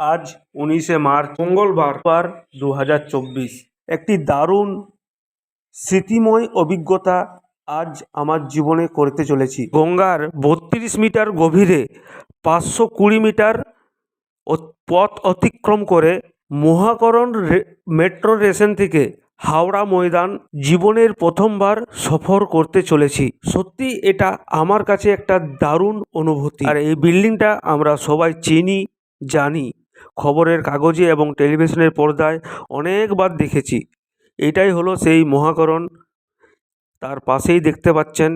আজ উনিশে মার্চ মঙ্গলবার দু হাজার চব্বিশ। একটি দারুণ স্মৃতিময় অভিজ্ঞতা আজ আমার জীবনে করতে চলেছি। গঙ্গার বত্রিশ মিটার গভীরে পাঁচশো কুড়ি মিটার পথ অতিক্রম করে মহাকরণ মেট্রো স্টেশন থেকে হাওড়া ময়দান জীবনের প্রথমবার সফর করতে চলেছি। সত্যি এটা আমার কাছে একটা দারুণ অনুভূতি। আর এই বিল্ডিংটা আমরা সবাই চিনি, জানি। খবরের কাগজে এবং টেলিভিশনের পর্দায় অনেকবার দেখেছি। এটাই হলো সেই মহাকরণ। তার পাশেই দেখতে পাচ্ছেন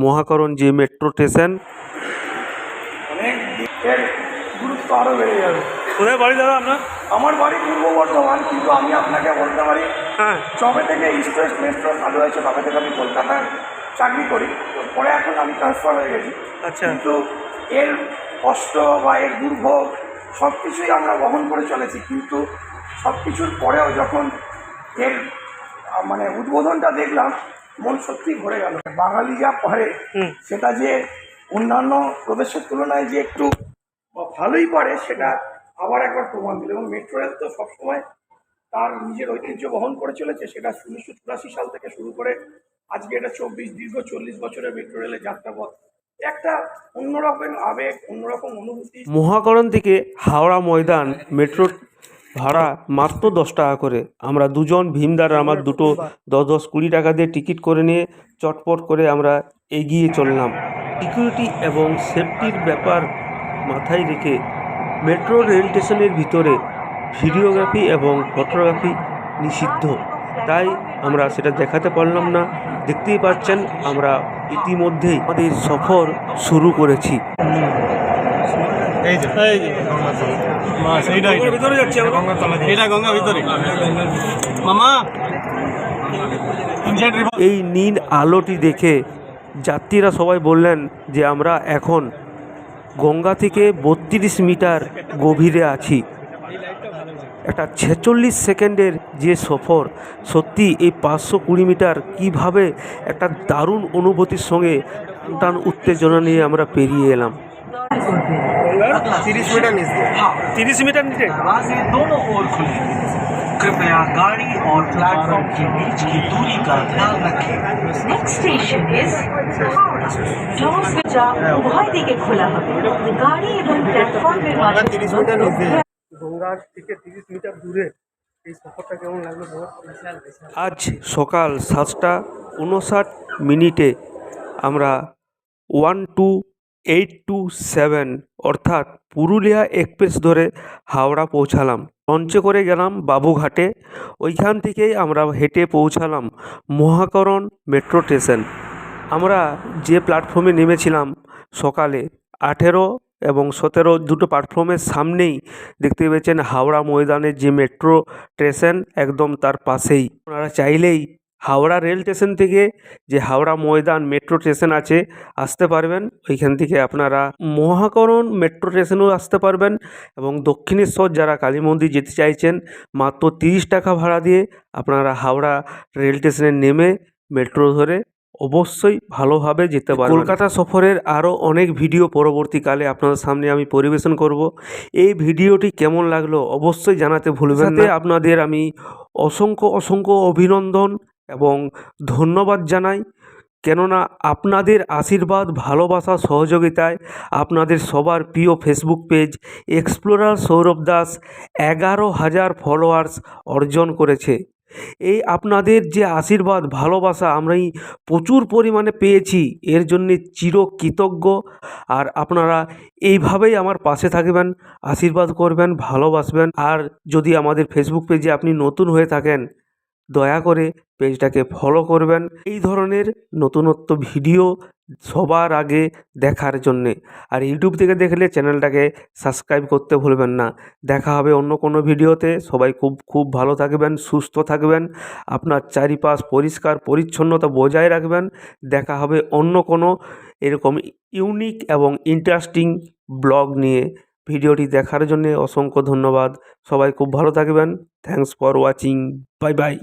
মহাকরণ যে মেট্রো স্টেশন। অনেক দিকের গুরুত্ব আরও বেড়ে যাবে। কোথায় বাড়ি দাদা আপনার? আমার বাড়ি পূর্ব বর্ধমান কিন্তু আমি আপনাকে বলতে পারি হ্যাঁ। যবে থেকে ইস্ট ওয়েস্ট মেট্রো চালু হয়েছে তবে থেকে আমি কলকাতায় চাকরি করি। পরে এখন আমি ট্রান্সফার হয়ে গেছি। আচ্ছা। কিন্তু এর কষ্ট বা এর দুর্ভোগ সব কিছুই আমরা বহন করে চলেছি। কিন্তু সব কিছুর পরেও যখন এর মানে উদ্বোধনটা দেখলাম মন সত্যি ভরে গেল। বাঙালি যা পারে সেটা যে অন্যান্য প্রদেশের তুলনায় যে একটু ভালোই পারে সেটা আবার একবার প্রমাণ দিল। এবং মেট্রো রেল তো সবসময় তার নিজের ঐতিহ্য বহন করে চলেছে, সেটা উনিশশো চুরাশি সাল থেকে শুরু করে আজকে এটা চব্বিশ, দীর্ঘ চল্লিশ বছরের মেট্রো রেলের যাত্রাপথ। একটা অন্যরকম আবেগ অনুভূতি। মহাকরণ থেকে হাওড়া ময়দান মেট্রো ভাড়া মাত্র দশ টাকা করে। আমরা দুজন ভীমদার, আমার দুটো দশ দশ কুড়ি টাকা দিয়ে টিকিট করে নিয়ে চটপট করে আমরা এগিয়ে চললাম। সিকিউরিটি এবং সেফটির ব্যাপার মাথায় রেখে মেট্রো রেল স্টেশনের ভিতরে ভিডিওগ্রাফি এবং ফটোগ্রাফি নিষিদ্ধ তাই আমরা সেটা দেখাতে পারলাম না দেখতেই পাচ্ছেন আমরা ইতিমধ্যেই আমাদের সফর শুরু করেছি এই নীল আলোটি দেখে যাত্রীরা সবাই বললেন যে আমরা এখন গঙ্গা থেকে বত্রিশ মিটার গভীরে আছি। একটা ছেচল্লিশ সেকেন্ডের যে সফর সত্যি এই পাঁচশো কুড়ি মিটার কীভাবে একটা দারুণ অনুভূতির সঙ্গে টান উত্তেজনা নিয়ে আমরা পেরিয়ে এলাম। তিরিশ মিটার নিচ। তিরিশ মিটার নিচে? दरवाजे दोनों ओर खुले कृपया गाड़ी और प्लेटफॉर्म के बीच की दूरी का ध्यान रखें next station is Howrah doors দরজা উভয় দিকে খোলা হবে গাড়ি এবং প্ল্যাটফর্মের মাঝে তিরিশ মিটার নিচ দিয়ে গঙ্গার থেকে তিরিশ মিটার দূরে এই সফরটা কেমন লাগলো আজ সকাল সাতটা উনষাট মিনিটে আমরা one two eight two seven, অর্থাৎ পুরুলিয়া এক্সপ্রেস ধরে হাওড়া পৌঁছালাম। লঞ্চে করে গেলাম বাবুঘাটে। ওইখান থেকেই আমরা হেঁটে পৌঁছালাম মহাকরণ মেট্রো স্টেশন। আমরা যে প্ল্যাটফর্মে নেমেছিলাম সকালে আঠেরো এবং সতেরো দুটো প্ল্যাটফর্মের সামনেই দেখতে পেয়েছেন হাওড়া ময়দানের যে মেট্রো স্টেশন একদম তার পাশেই। আপনারা চাইলেই হাওড়া রেল স্টেশন থেকে যে হাওড়া ময়দান মেট্রো স্টেশন আছে আসতে পারবেন। ওইখান থেকে আপনারা মহাকরণ মেট্রো স্টেশনেও আসতে পারবেন এবং দক্ষিণেশ্বর যারা কালী মন্দির যেতে চাইছেন মাত্র তিরিশ টাকা ভাড়া দিয়ে আপনারা হাওড়া রেল স্টেশনে নেমে মেট্রো ধরে অবশ্যই ভালোভাবে যেতে পারবেন। কলকাতা সফরের আরও অনেক ভিডিও পরবর্তীকালে আপনাদের সামনে আমি পরিবেশন করব। এই ভিডিওটি কেমন লাগল অবশ্যই জানাতে ভুলবেন না। আপনাদের আমি অসংখ্য অসংখ্য অভিনন্দন। এবং ধন্যবাদ জানাই। কেননা আপনাদের আশীর্বাদ, ভালোবাসা, সহযোগিতায় আপনাদের সবার প্রিয় Facebook page explorer Sourav Das এগারো হাজার ফলোয়ার্স অর্জন করেছে। এই আপনাদের যে আশীর্বাদ, ভালোবাসা আমরা প্রচুর পরিমাণে পেয়েছি, এর জন্যে চিরকৃতজ্ঞ। আর আপনারা এইভাবেই আমার পাশে থাকবেন, আশীর্বাদ করবেন, ভালোবাসবেন। আর যদি আমাদের ফেসবুক পেজে আপনি নতুন হয়ে থাকেন দয়া করে পেজটাকে ফলো করবেন। এই ধরনের নতুনত্ব ভিডিও সবার আগে দেখার জন্যে। আর ইউটিউব থেকে দেখলে চ্যানেলটাকে সাবস্ক্রাইব করতে ভুলবেন না। দেখা হবে অন্য কোনো ভিডিওতে। সবাই খুব খুব ভালো থাকবেন, সুস্থ থাকবেন। আপনার চারিপাশ পরিষ্কার, পরিচ্ছন্নতা বজায় রাখবেন। দেখা হবে অন্য কোনো এরকম ইউনিক এবং ইন্টারেস্টিং ব্লগ নিয়ে। ভিডিওটি দেখার জন্যে অসংখ্য ধন্যবাদ। সবাই খুব ভালো থাকবেন। Thanks for watching bye bye